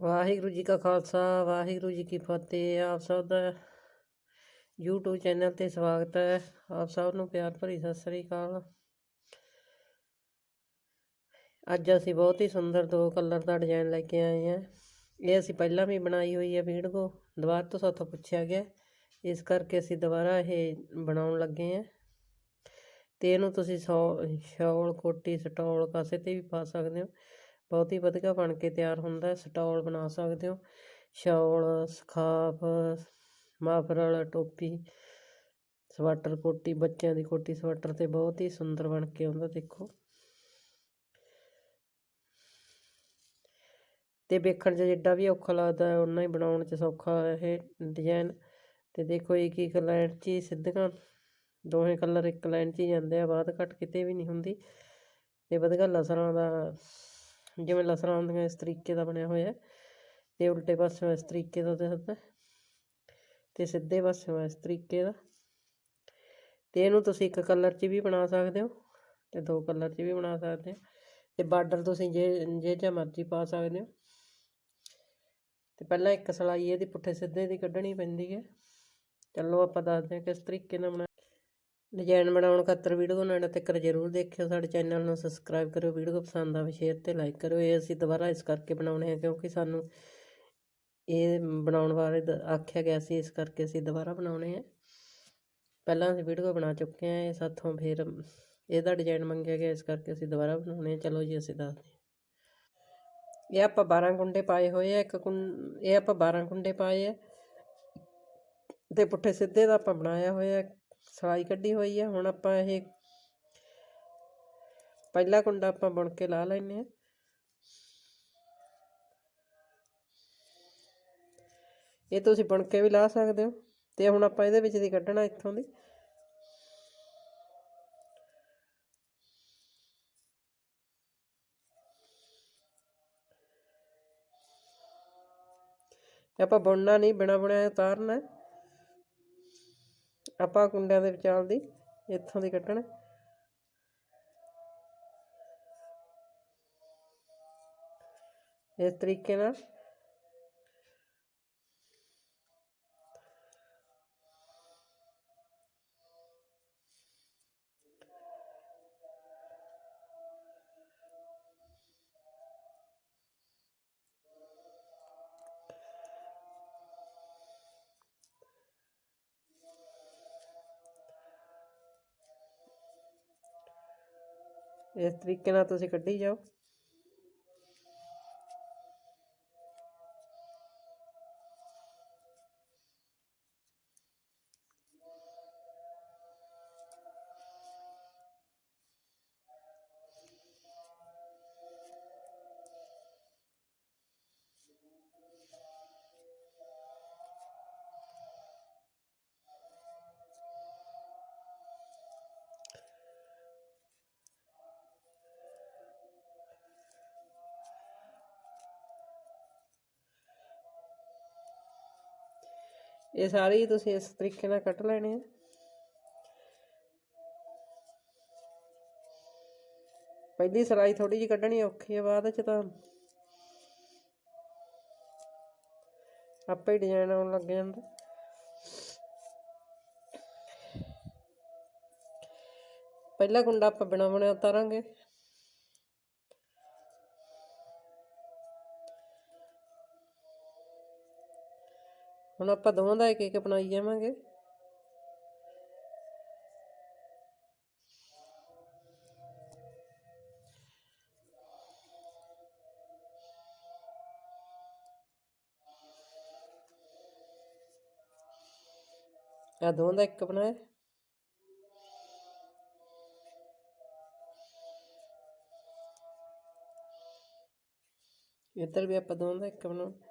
ਵਾਹਿਗੁਰੂ ਜੀ ਕਾ ਖਾਲਸਾ, ਵਾਹਿਗੁਰੂ ਜੀ ਕੀ ਫਤਿਹ। ਆਪ ਸਭ ਦਾ YouTube ਚੈਨਲ ਤੇ ਸਵਾਗਤ ਹੈ। ਆਪ ਸਭ ਨੂੰ ਪਿਆਰ ਭਰੀ ਸਤਿ ਸ੍ਰੀ ਅਕਾਲ। ਅੱਜ ਅਸੀਂ ਬਹੁਤ ਹੀ ਸੁੰਦਰ ਦੋ ਕਲਰ ਦਾ ਡਿਜ਼ਾਈਨ ਲੈ ਕੇ ਆਏ ਹਾਂ। ਇਹ ਅਸੀਂ ਪਹਿਲਾਂ ਵੀ ਬਣਾਈ ਹੋਈ ਹੈ ਵੀਡੀਓ ਦੁਬਾਰਾ ਤੋਂ ਸਾਥੋਂ ਪੁੱਛਿਆ ਗਿਆ। ਇਸ ਕਰਕੇ ਅਸੀਂ ਦੁਬਾਰਾ ਇਹ ਬਣਾਉਣ ਲੱਗੇ ਹਾਂ। ਤੇ ਇਹਨੂੰ ਤੁਸੀਂ ਸੌ, ਸ਼ੌਲ, ਕੋਟੀ, ਸਟੋਲ, ਕਾਸੇ ਤੇ ਵੀ ਪਾ ਸਕਦੇ ਹੋ। ਬਹੁਤ ਹੀ ਵਧੀਆ ਬਣ ਕੇ ਤਿਆਰ ਹੁੰਦਾ ਸਟੋਲ ਬਣਾ ਸਕਦੇ ਹੋ। ਸ਼ੌਲ ਸਕਾਫ ਮਾਫਰਲ, ਟੋਪੀ, ਸਵੈਟਰ ਕੋਟੀ, ਬੱਚਿਆਂ ਦੀ ਕੋਟੀ, ਸਵੈਟਰ ਤੇ ਬਹੁਤ ਹੀ ਸੁੰਦਰ ਬਣ ਕੇ ਆਉਂਦਾ ਦੇਖੋ। ਤੇ ਵੇਖਣ 'ਚ ਜਿੱਡਾ ਵੀ ਔਖਾ ਲੱਗਦਾ ਹੈ ਉਨਾ ਹੀ ਬਣਾਉਣ 'ਚ ਸੌਖਾ ਇਹ ਡਿਜ਼ਾਈਨ ਤੇ ਦੇਖੋ ਇੱਕ ਇੱਕ ਲਾਈਨ 'ਚ ਹੀ ਸਿੱਧੀਆਂ ਦੋਹੇ ਕਲਰ ਇੱਕ ਲਾਈਨ 'ਚ ਹੀ ਜਾਂਦੇ ਆ, ਬਾਅਦ ਘੱਟ ਕਿਤੇ ਵੀ ਨਹੀਂ ਹੁੰਦੀ। ਤੇ ਵਧੀਆ ਲਸਰਾਂ ਦਾ ਜਿਵੇਂ ਲਸਰਾਂ ਹੁੰਦੀਆਂ ਇਸ ਤਰੀਕੇ ਦਾ ਬਣਿਆ ਹੋਇਆ ਤੇ ਉਲਟੇ ਪਾਸਿਓਂ ਇਸ ਤਰੀਕੇ ਦਾ ਦਿਖਦਾ ਤੇ ਸਿੱਧੇ ਪਾਸਿਓਂ ਇਸ ਤਰੀਕੇ ਦਾ। ਤੇ ਇਹਨੂੰ ਤੁਸੀਂ ਇੱਕ ਕਲਰ 'ਚ ਵੀ ਬਣਾ ਸਕਦੇ ਹੋ ਤੇ ਦੋ ਕਲਰ 'ਚ ਵੀ ਬਣਾ ਸਕਦੇ ਹੋ। ਤੇ ਬਾਰਡਰ ਤੁਸੀਂ ਜੇ ਜੇ ਜਾਂ ਮਰਜ਼ੀ ਪਾ ਸਕਦੇ ਹੋ। ਤੇ ਪਹਿਲਾਂ ਇੱਕ ਸਲਾਈ ਇਹਦੀ ਪੁੱਠੇ ਸਿੱਧੇ ਦੀ ਕੱਢਣੀ ਪੈਂਦੀ ਹੈ। ਚਲੋ ਆਪਾਂ ਦੱਸਦੇ ਹਾਂ ਕਿਸ ਤਰੀਕੇ ਨਾਲ ਬਣਾ ਡਿਜ਼ਾਈਨ ਬਣਾਉਣ ਖਾਤਰ ਵੀਡੀਓ ਨੂੰ ਤੱਕ ਜ਼ਰੂਰ ਦੇਖਿਓ। ਸਾਡੇ ਚੈਨਲ ਨੂੰ ਸਬਸਕ੍ਰਾਈਬ ਕਰਿਓ, ਵੀਡੀਓ ਪਸੰਦ ਆਵੇ ਸ਼ੇਅਰ ਤੇ ਲਾਈਕ ਕਰਿਓ। ਇਹ ਅਸੀਂ ਦੁਬਾਰਾ ਇਸ ਕਰਕੇ ਬਣਾਉਣੇ ਆ ਕਿਉਂਕਿ ਸਾਨੂੰ ਇਹ ਬਣਾਉਣ ਬਾਰੇ ਦ- ਆਖਿਆ ਗਿਆ ਸੀ, ਇਸ ਕਰਕੇ ਅਸੀਂ ਦੁਬਾਰਾ ਬਣਾਉਣੇ ਆ ਪਹਿਲਾਂ ਅਸੀਂ ਵੀਡੀਓ ਬਣਾ ਚੁੱਕੇ ਆ ਇਹ ਸਾਥੋਂ ਫਿਰ ਇਹਦਾ ਡਿਜ਼ਾਈਨ ਮੰਗਿਆ ਗਿਆ, ਇਸ ਕਰਕੇ ਅਸੀਂ ਦੁਬਾਰਾ ਬਣਾਉਣੇ ਆ ਚਲੋ ਜੀ, ਅਸੀਂ ਦੱਸਦੇ ਇਹ ਆਪਾਂ 12 ਕੁੰਡੇ ਪਾਏ ਹੋਏ ਆ, ਇੱਕ ਕੁੰ, ਇਹ ਆਪਾਂ 12 ਕੁੰਡੇ ਪਾਏ ਆ। ਤੇ ਪੁੱਠੇ ਸਿੱਧੇ ਦਾ ਆਪਾਂ ਬਣਾਇਆ ਹੋਇਆ ਸਲਾਈ ਕੱਢੀ ਹੋਈ ਆ। ਹੁਣ ਆਪਾਂ ਇਹ ਪਹਿਲਾ ਕੁੰਡਾ ਆਪਾਂ ਬੁਣ ਕੇ ਲਾ ਲੈਨੇ ਆ ਇਹ ਤੁਸੀਂ ਬੁਣ ਕੇ ਵੀ ਲਾ ਸਕਦੇ ਹੋ। ਤੇ ਹੁਣ ਆਪਾਂ ਇਹਦੇ ਵਿੱਚ ਦੀ ਕੱਢਣਾ ਇੱਥੋਂ ਦੀ। ਆਪਾਂ ਬੁਣਨਾ ਨਹੀਂ, ਬਿਨਾ ਬੁਣਿਆ ਉਤਾਰਨਾ। ਆਪਾਂ ਕੁੰਡਿਆਂ ਦੇ ਵਿਚਾਲ ਦੀ ਇੱਥੋਂ ਦੀ ਕੱਢਣਾ। ਇਸ ਤਰੀਕੇ ਨਾਲ ਇਸ ਤਰੀਕੇ ਨਾਲ ਤੁਸੀਂ ਕੱਢੀ ਜਾਓ ਇਹ ਸਾਰੇ ਹੀ ਤੁਸੀਂ ਇਸ ਤਰੀਕੇ ਨਾਲ ਕੱਟ ਲੈਣੇ ਆ ਪਹਿਲੀ ਸਲਾਈ ਥੋੜੀ ਜਿਹੀ ਕੱਢਣੀ ਔਖੀ ਹੈ ਬਾਅਦ ਚ ਤਾਂ ਆਪੇ ਡਿਜ਼ਾਈਨ ਆਉਣ ਲੱਗ ਜਾਂਦਾ। ਪਹਿਲਾ ਕੁੰਡਾ ਆਪਾਂ ਬਿਨਾ ਬਣਿਆ ਉਤਾਰਾਂਗੇ। ਹੁਣ ਆਪਾਂ ਦੋਵਾਂ ਦਾ ਇੱਕ ਇੱਕ ਬਣਾਈ ਜਾਵਾਂਗੇ। ਆ ਦੋਵਾਂ ਦਾ ਇੱਕ ਬਣਾਇਆ। ਇੱਧਰ ਵੀ ਆਪਾਂ ਦੋਵਾਂ ਦਾ ਇੱਕ ਬਣਾਉਣਾ।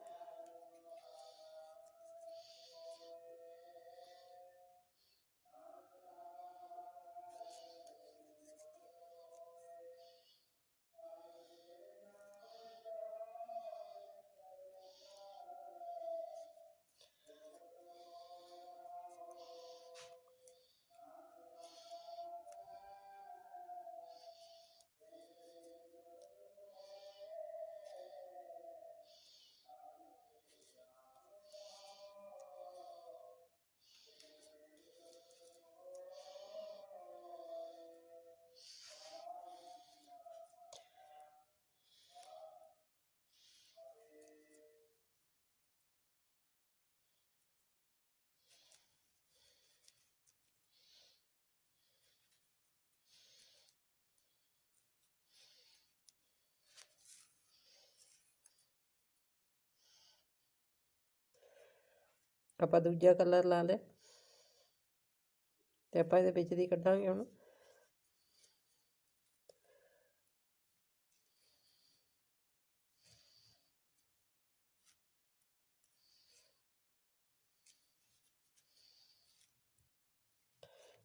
ਆਪਾਂ ਦੂਜਾ ਕਲਰ ਲਾ ਲਿਆ ਤੇ ਆਪਾਂ ਇਹਦੇ ਵਿੱਚ ਦੀ ਕੱਢਾਂਗੇ ਹੁਣ।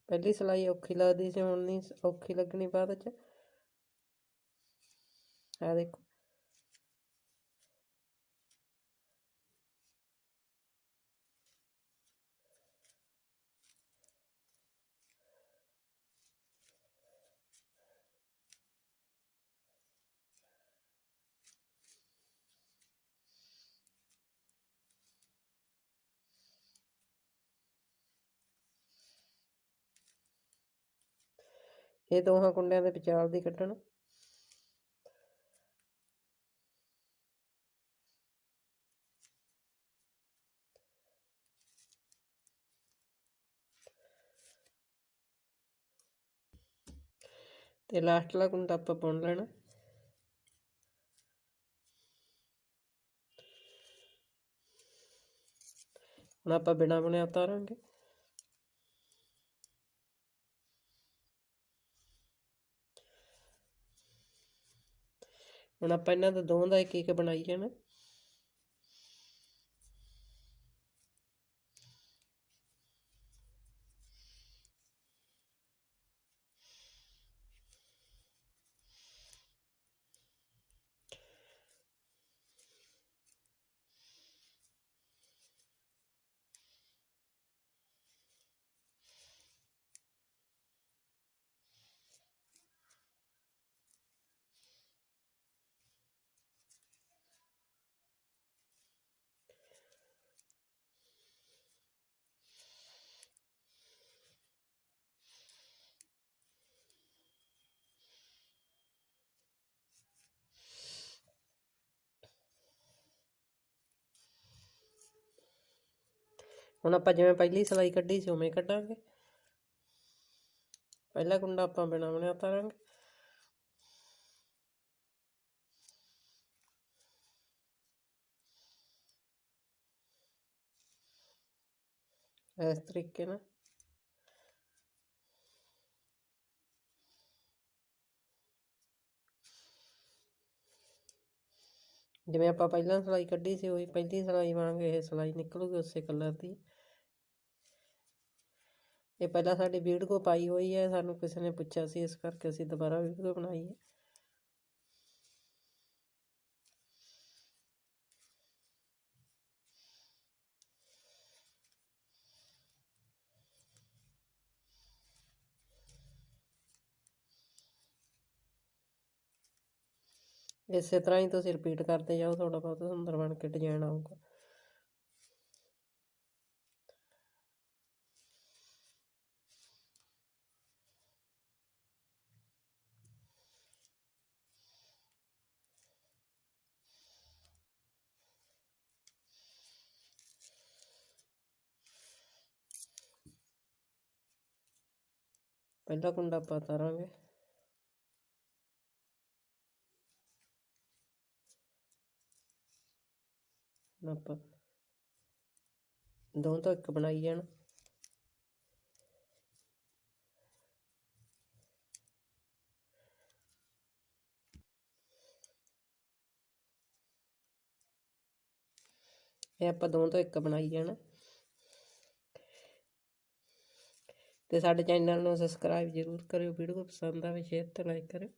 ਪਹਿਲੀ ਸਿਲਾਈ ਔਖੀ ਲੱਗਦੀ ਸੀ, ਹੁਣ ਨਹੀਂ, ਔਖੀ ਲੱਗਣੀ ਬਾਅਦ ਚ। ਆ ਦੇਖੋ। ਇਹ ਦੋਹਾਂ ਕੁੰਡਿਆਂ ਦੇ ਵਿਚਾਲ ਦੀ ਕੱਢਣ। ਤੇ ਲਾਸਟ ਵਾਲਾ ਕੁੰਡਾ ਆਪਾਂ ਬੁਣ ਲੈਣਾ। ਹੁਣ ਆਪਾਂ ਬਿਨਾ ਬੁਣਿਆ ਉਤਾਰਾਂਗੇ। ਹੁਣ ਆਪਾਂ ਇਹਨਾਂ ਦਾ ਦੋਵਾਂ ਦਾ ਇੱਕ ਇੱਕ ਬਣਾਈ ਜਾਣਾ ਹੁਣ ਆਪਾਂ ਜਿਵੇਂ ਪਹਿਲੀ ਸਿਲਾਈ ਕੱਢੀ ਸੀ, ਉਵੇਂ ਕੱਢਾਂਗੇ। ਪਹਿਲਾ ਕੁੰਡਾ ਆਪਾਂ ਬਿਨਾ ਬੁਣਿਆ ਉਤਾਰਾਂਗੇ। ਇਸ ਤਰੀਕੇ ਨਾਲ। ਜਿਵੇਂ ਆਪਾਂ ਪਹਿਲਾਂ ਸਿਲਾਈ ਕੱਢੀ ਸੀ, ਉਹੀ ਪਹਿਲੀ ਸਿਲਾਈ ਵਾਂਗ ਇਹ ਸਿਲਾਈ ਨਿਕਲੂਗੀ ਉਸੇ ਕਲਰ ਦੀ। ਇਹ ਪਹਿਲਾਂ ਸਾਡੀ ਵੀਡੀਓ ਪਾਈ ਹੋਈ ਹੈ, ਸਾਨੂੰ ਕਿਸੇ ਨੇ ਪੁੱਛਿਆ ਸੀ, ਇਸ ਕਰਕੇ ਅਸੀਂ ਦੁਬਾਰਾ ਵੀਡੀਓ ਬਣਾਈ ਹੈ। ਇਸੇ ਤਰ੍ਹਾਂ ਹੀ ਤੁਸੀਂ ਰਿਪੀਟ ਕਰਦੇ ਜਾਓ ਤੁਹਾਡਾ ਬਹੁਤ ਸੁੰਦਰ ਬਣ ਕੇ ਡਿਜ਼ਾਈਨ ਆਊਗਾ। ਪਹਿਲਾ ਕੁੰਡਾ ਆਪਾਂ ਤਾਰਾਂਗੇ। ਆਪਾਂ ਦੋ ਤੋਂ ਇੱਕ ਬਣਾਈ ਜਾਣ। ਇਹ ਆਪਾਂ ਦੋ ਤੋਂ ਇੱਕ ਬਣਾਈ ਜਾਣਾ। ਤੇ ਸਾਡੇ ਚੈਨਲ ਨੂੰ ਸਬਸਕ੍ਰਾਈਬ ਜ਼ਰੂਰ ਕਰਿਓ ਵੀਡੀਓ ਪਸੰਦ ਆਵੇ ਸ਼ੇਅਰ ਤੇ ਲਾਈਕ ਕਰਿਓ।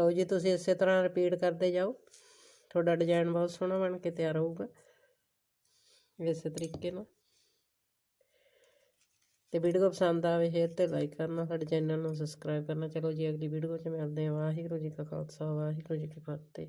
ਲਓ ਜੀ ਤੁਸੀਂ ਇਸੇ ਤਰ੍ਹਾਂ ਰਿਪੀਟ ਕਰਦੇ ਜਾਓ, ਤੁਹਾਡਾ ਡਿਜ਼ਾਈਨ ਬਹੁਤ ਸੋਹਣਾ ਬਣ ਕੇ ਤਿਆਰ ਹੋਊਗਾ। ਇਸੇ ਤਰੀਕੇ ਨਾਲ। ਤੇ ਵੀਡੀਓ ਪਸੰਦ ਆਵੇ ਸ਼ੇਅਰ ਤੇ ਲਾਈਕ ਕਰਨਾ, ਸਾਡੇ ਚੈਨਲ ਨੂੰ ਸਬਸਕ੍ਰਾਈਬ ਕਰਨਾ। ਚਲੋ ਜੀ, ਅਗਲੀ ਵੀਡੀਓ 'ਚ ਮਿਲਦੇ ਹਾਂ। ਵਾਹਿਗੁਰੂ ਜੀ ਕਾ ਖਾਲਸਾ, ਵਾਹਿਗੁਰੂ ਜੀ ਕੀ ਫਤਿਹ।